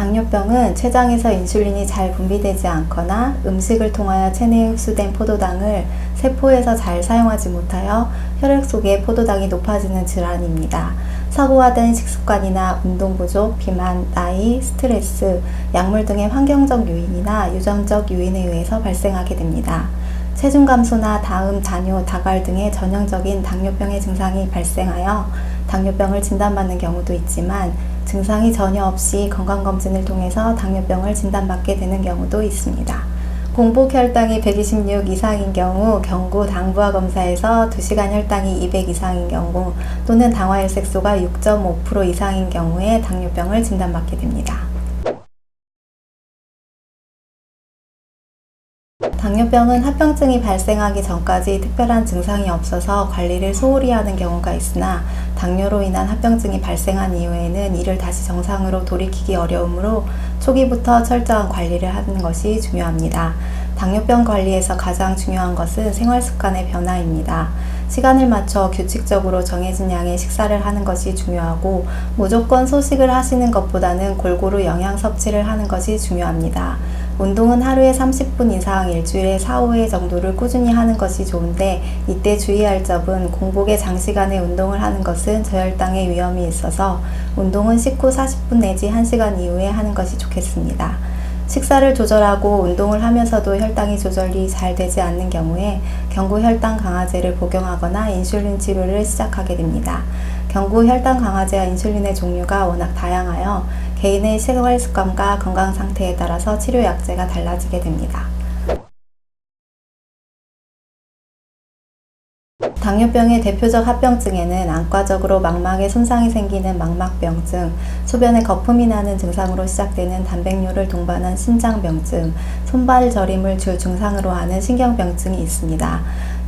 당뇨병은 췌장에서 인슐린이 잘 분비되지 않거나 음식을 통하여 체내에 흡수된 포도당을 세포에서 잘 사용하지 못하여 혈액 속에 포도당이 높아지는 질환입니다. 사고화된 식습관이나 운동 부족, 비만, 나이, 스트레스, 약물 등의 환경적 요인이나 유전적 요인에 의해서 발생하게 됩니다. 체중 감소나 다음, 잔뇨, 다갈 등의 전형적인 당뇨병의 증상이 발생하여 당뇨병을 진단받는 경우도 있지만 증상이 전혀 없이 건강검진을 통해서 당뇨병을 진단받게 되는 경우도 있습니다. 공복 혈당이 126 이상인 경우 경구 당부화 검사에서 2시간 혈당이 200 이상인 경우 또는 당화혈색소가 6.5% 이상인 경우에 당뇨병을 진단받게 됩니다. 당뇨병은 합병증이 발생하기 전까지 특별한 증상이 없어서 관리를 소홀히 하는 경우가 있으나 당뇨로 인한 합병증이 발생한 이후에는 이를 다시 정상으로 돌이키기 어려우므로 초기부터 철저한 관리를 하는 것이 중요합니다. 당뇨병 관리에서 가장 중요한 것은 생활 습관의 변화입니다. 시간을 맞춰 규칙적으로 정해진 양의 식사를 하는 것이 중요하고 무조건 소식을 하시는 것보다는 골고루 영양 섭취를 하는 것이 중요합니다. 운동은 하루에 30분 이상 일주일에 4, 5회 정도를 꾸준히 하는 것이 좋은데 이때 주의할 점은 공복에 장시간의 운동을 하는 것은 저혈당의 위험이 있어서 운동은 식후 40분 내지 1시간 이후에 하는 것이 좋겠습니다. 식사를 조절하고 운동을 하면서도 혈당이 조절이 잘 되지 않는 경우에 경구 혈당 강화제를 복용하거나 인슐린 치료를 시작하게 됩니다. 경구 혈당 강화제와 인슐린의 종류가 워낙 다양하여 개인의 생활 습관과 건강 상태에 따라서 치료 약제가 달라지게 됩니다. 당뇨병의 대표적 합병증에는 안과적으로 망막에 손상이 생기는 망막병증, 소변에 거품이 나는 증상으로 시작되는 단백뇨를 동반한 신장병증, 손발 저림을 주 증상으로 하는 신경병증이 있습니다.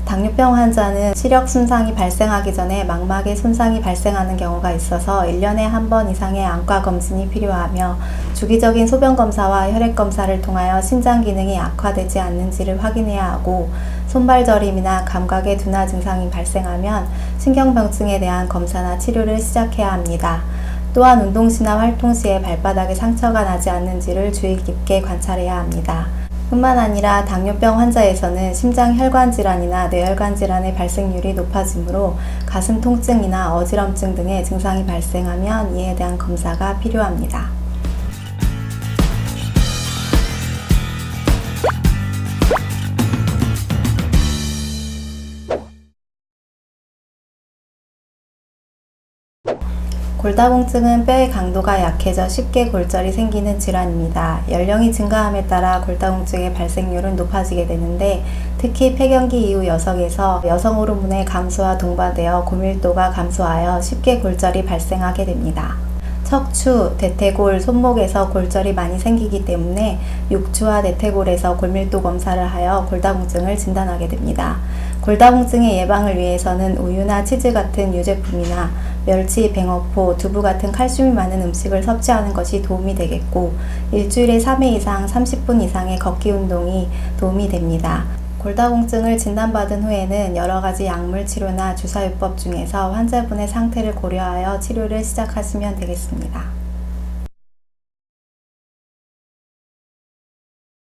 당뇨병 환자는 시력 손상이 발생하기 전에 망막에 손상이 발생하는 경우가 있어서 1년에 한 번 이상의 안과 검진이 필요하며 주기적인 소변 검사와 혈액 검사를 통하여 신장 기능이 악화되지 않는지를 확인해야 하고 손발 저림이나 감각의 둔화 증상이 발생하면 신경병증에 대한 검사나 치료를 시작해야 합니다. 또한 운동 시나 활동 시에 발바닥에 상처가 나지 않는지를 주의 깊게 관찰해야 합니다. 뿐만 아니라 당뇨병 환자에서는 심장 혈관 질환이나 뇌혈관 질환의 발생률이 높아지므로 가슴 통증이나 어지럼증 등의 증상이 발생하면 이에 대한 검사가 필요합니다. 골다공증은 뼈의 강도가 약해져 쉽게 골절이 생기는 질환입니다. 연령이 증가함에 따라 골다공증의 발생률은 높아지게 되는데 특히 폐경기 이후 여성에서 여성 호르몬의 감소와 동반되어 고밀도가 감소하여 쉽게 골절이 발생하게 됩니다. 척추, 대퇴골, 손목에서 골절이 많이 생기기 때문에 육추와 대퇴골에서 골밀도 검사를 하여 골다공증을 진단하게 됩니다. 골다공증의 예방을 위해서는 우유나 치즈 같은 유제품이나 멸치, 뱅어포, 두부 같은 칼슘이 많은 음식을 섭취하는 것이 도움이 되겠고 일주일에 3회 이상 30분 이상의 걷기 운동이 도움이 됩니다. 골다공증을 진단받은 후에는 여러 가지 약물 치료나 주사요법 중에서 환자분의 상태를 고려하여 치료를 시작하시면 되겠습니다.